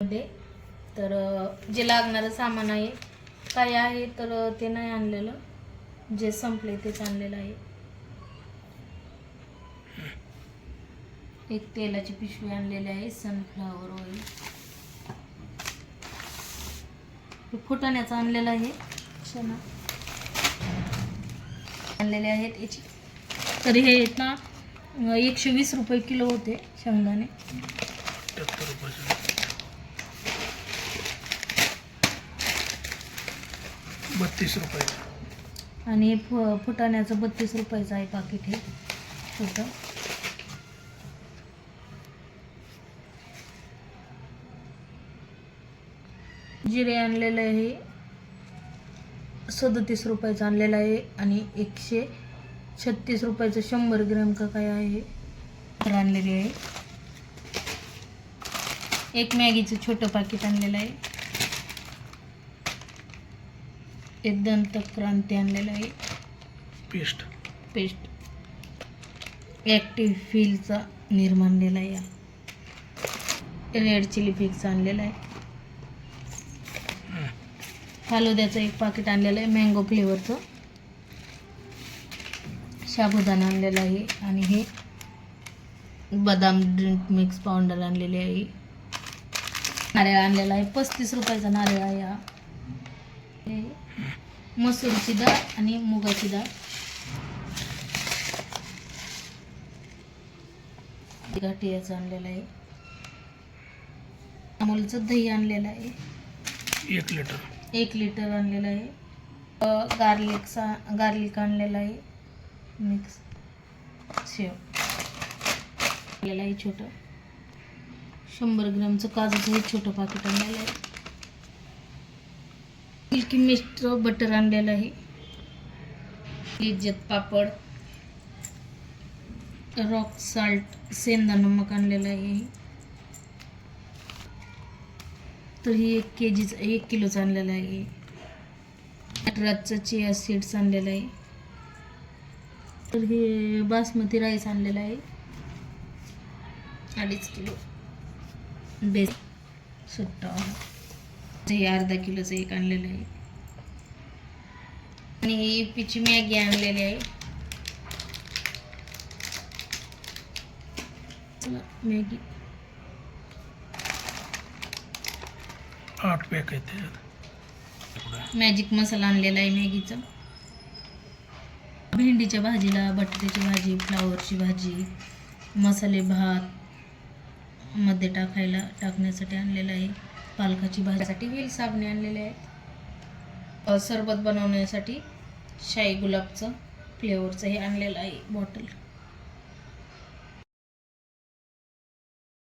मध्ये. तर जे लागणारं सामान आहे काय आहे तर ते नाही आणलेलं. जे संपले तेच आणलेलं आहे. एक तेलाची पिशवी आणलेली आहे सनफ्लावर ऑइल हे फुटाण्याचं आणलेलं आहे. शना आणलेले आहेत याची. तर हे आहेत ना एकशे वीस रुपये किलो होते शेंगदाणे सत्तर रुपयाचं बत्तीस रुपये. आणि फ फुटाण्याचं बत्तीस रुपयाचं आहे पाकिट हे. छोटं जिरे आणलेलं आहे. सदतीस रुपयाचं आणलेलं आहे आणि एकशे छत्तीस रुपयाचं शंभर ग्रॅम का काय आहे तर आणलेली आहे. एक मॅगीचं छोटं पाकिट आणलेलं आहे. एक दंतक्रांती आणलेलं आहे. पेस्ट. पेस्ट. ॲक्टिव्ह फीलचा निर्माण आणलेला आहे. या रेड चिली फ्लेक्स आणलेला आहे. फालुद्याचं एक पाकिट आणलेलं आहे मँगो फ्लेवरचं साबुदाणा आणलेला आहे आणि हे बदाम ड्रिंक मिक्स पावडर आणलेले आहे. नारळ आणलेला आहे. पस्तीस रुपयाचा नारळ आहे हे मसूरची डाळ आणि मुगाची डाळ. घाटी याचं आणलेलं आहे. अमूलचं दही आणलेलं आहे. एक लिटर. एक लिटर आणलेलं आहे. गार्लिकचा गार्लिक आणलेलं आहे. मिक्स. शेव. आणलेलं आहे छोटं. शंभर ग्रॅमचं काजूचं हे छोटं पाकिट आणलेलं आहे. मिल्की मिस्ट बटर आणलेलं आहे. इज्जत पापड रॉक साल्ट सेंदा नमक आणलेलं आहे. तर ही एक के जीचं एक किलोचं आणलेलं आहे. नटराजचं चिया सीड्स आणलेलं आहे. तर हे बासमती राईस आणलेला आहे. अडीच किलो. बेस सुट्टा. हे अर्धा किलोचं एक आणलेलं आहे. आणि ही इपीची मॅगी आणलेली आहे. चला मॅगी. आठ पॅक त्याच्यात. मॅजिक मसाला आणलेला आहे मॅगीचा. भेंडीच्या भाजीला बटाट्याची भाजी फ्लावरची भाजी मसाले भात मध्ये टाकायला टाकण्यासाठी आणलेलं आहे. पालकाची भाजीसाठी वेल साबणे आणलेले आहेत. सरबत बनवण्यासाठी शाई गुलाबचं फ्लेवरचं हे आणलेलं आहे बॉटल.